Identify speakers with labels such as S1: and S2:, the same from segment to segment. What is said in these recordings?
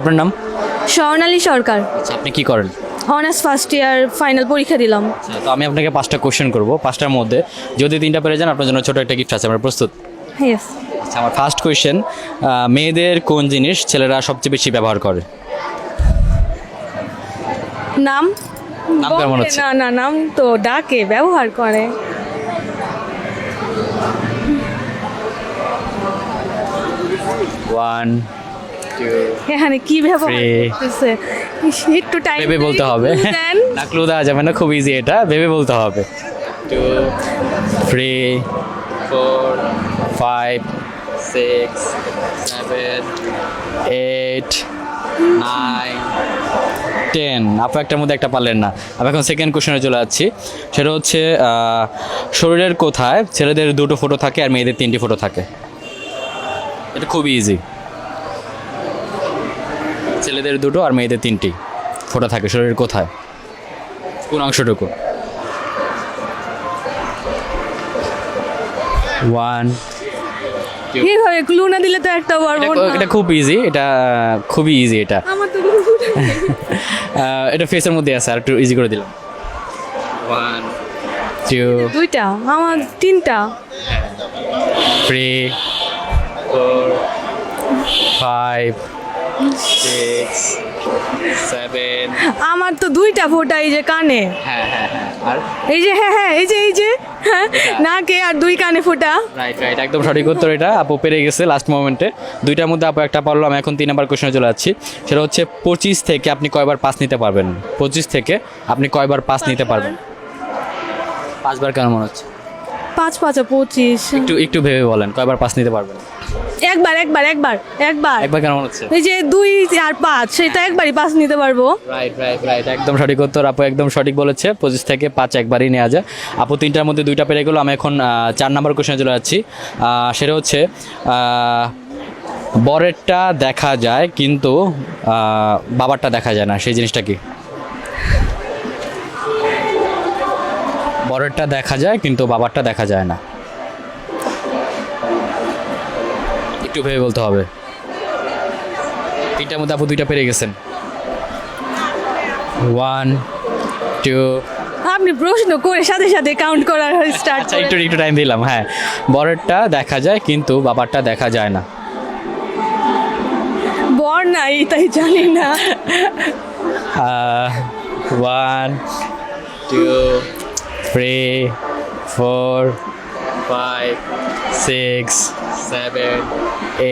S1: আপনার নাম?
S2: স্বর্ণালী সরকার।
S1: আচ্ছা আপনি কি করেন?
S2: অনার্স ফার্স্ট ইয়ার ফাইনাল পরীক্ষা দিলাম।
S1: আচ্ছা তো আমি আপনাকে পাঁচটা কোশ্চেন করব। পাঁচটার মধ্যে যদি তিনটা পেরে যান আপনার জন্য ছোট একটা গিফট আছে আমরা প্রস্তুত?
S2: ইয়েস
S1: আচ্ছা আমার ফার্স্ট কোয়েশ্চেন মেয়েদের কোন জিনিস ছেলেরা সবচেয়ে বেশি ব্যবহার করে?
S2: নাম?
S1: নাম কেমন হচ্ছে?
S2: না না নাম তো ডাকে ব্যবহার করে।
S1: ওয়ান
S2: এখানে কি ব্যবহার. করতেছে? একটু টাইম
S1: ভেবে বলতে হবে। না ক্লু দেওয়া যাবে না খুব ইজি এটা ভেবে বলতে হবে। Two three four five six seven eight nine ten আপু একটার মধ্যে একটা পারলেন না। আমি এখন সেকেন্ড কোশ্চেনে চলে যাচ্ছি। সেটা হচ্ছে শরীরের কোথায় ছেলেদের দুটো ফটো থাকে আর মেয়েদের তিনটি ফটো থাকে? এটা খুবই ইজি ছেলেদের দুটো আর মেয়েদের তিনটি। ফোটা থাকে শরীরের কোথায়? কোন অংশটুকু? ওয়ান
S2: কীভাবে ক্লু না দিলে তো একটা পারব না।
S1: এটা খুব ইজি এটা খুবই ইজি এটা।
S2: আমার তো
S1: এটা ফেসের মধ্যে আছে আর একটু ইজি করে দিলাম। ওয়ান টু
S2: দুইটা? আমার তিনটা?
S1: Three four five six seven
S2: আমার তো দুইটা ফোটা এই যে কানে।
S1: হ্যাঁ হ্যাঁ হ্যাঁ। আর?
S2: এই যে হ্যাঁ হ্যাঁ এই যে এই যে হ্যাঁ নাকে আর দুই কানে ফোটা।
S1: রাইট রাইট একদম সঠিক উত্তর এটা। আপু পেরে গেছে লাস্ট মোমেন্টে দুইটার মধ্যে আপু একটা পারল আমি এখন তিন নাম্বার কোশ্চেনে চলে যাচ্ছি। সেটা হচ্ছে পঁচিশ থেকে আপনি কয়বার পাস নিতে পারবেন? পঁচিশ থেকে আপনি কয়বার পাস নিতে পারবেন? পাঁচবার কেন মনে হচ্ছে?
S2: পাঁচ পাঁচা পঁচিশ।
S1: একটু একটু ভেবে বলেন কয়বার পাস নিতে পারবেন?
S2: একবার একবার একবার একবার।
S1: একবার কেন মনে হচ্ছে?
S2: এই যে দুই আর পাঁচ সেটা একবারই পাঁচ নিতে পারব।
S1: রাইট রাইট রাইট একদম সঠিক উত্তর। আপু একদম সঠিক বলেছে। পঁচিশ থেকে পাঁচ একবারই নেওয়া যায়। আপু তিনটার মধ্যে দুইটা পেরে গেলো। আমি এখন চার নাম্বার কোশ্চেনে চলে যাচ্ছি। সেটা হচ্ছে বরেরটা দেখা যায় কিন্তু বাবারটা দেখা যায় না। সেই জিনিসটা কি? বরেরটা দেখা যায় কিন্তু বাবারটা দেখা যায় না। একটু ভেবে বলতে হবে। তিনটার মধ্যে আপু দুইটা পেরে গেছেন। ওয়ান টু
S2: আপনি প্রশ্ন করে সাথে সাথে কাউন্ট করার স্টার্ট
S1: আচ্ছা একটু একটু টাইম দিলাম হ্যাঁ। বরেরটা দেখা যায় কিন্তু বাবারটা দেখা যায় না।
S2: বর নাই তাই জানি না।
S1: One two three four five six seven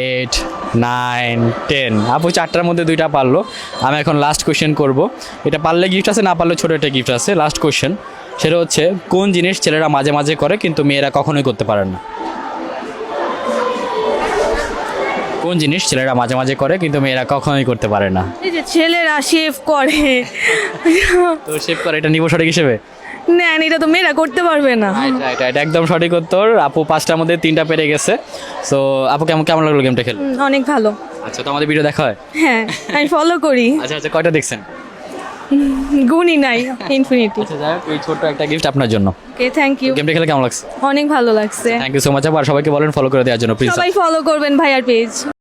S1: eight nine ten আপু চারটার মধ্যে দুইটা পারল। আমি এখন লাস্ট কোয়েশ্চেন করব। এটা পারলে গিফট আছে না পারলে ছোটো একটা গিফট আছে। লাস্ট কোয়েশ্চেন সেটা হচ্ছে কোন জিনিস ছেলেরা মাঝে মাঝে করে কিন্তু মেয়েরা কখনোই করতে পারে না? কোন জিনিস ছেলেরা মাঝে মাঝে করে কিন্তু মেয়েরা কখনোই করতে পারে না?
S2: এই যে ছেলেরা শেভ করে।
S1: তো শেভ করে এটা নিব সঠিক হিসেবে?
S2: নেন এটা তো মেয়েরা করতে পারবে না।
S1: রাইট একদম সঠিক উত্তর। আপু পাঁচটার মধ্যে তিনটা পেরে গেছে। সো আপু কেমন কেমন লাগল গেমটা খেলে
S2: অনেক ভালো।
S1: আচ্ছা তো আমাদের ভিডিও দেখা হয়?
S2: হ্যাঁ আমি ফলো করি।
S1: আচ্ছা আচ্ছা কয়টা দেখছেন?
S2: গুণই নাই ইনফিনিটি
S1: আচ্ছা যাই এই ছোট্ট একটা গিফট আপনার জন্য।
S2: ওকে থ্যাংক ইউ
S1: গেমটা খেলে কেমন লাগছে?
S2: অনেক ভালো লাগছে।
S1: থ্যাংক ইউ সো মাচ আবার সবাইকে বলেন ফলো করে দেওয়ার জন্য প্লিজ
S2: সবাই ফলো করবেন ভাইয়ার পেজ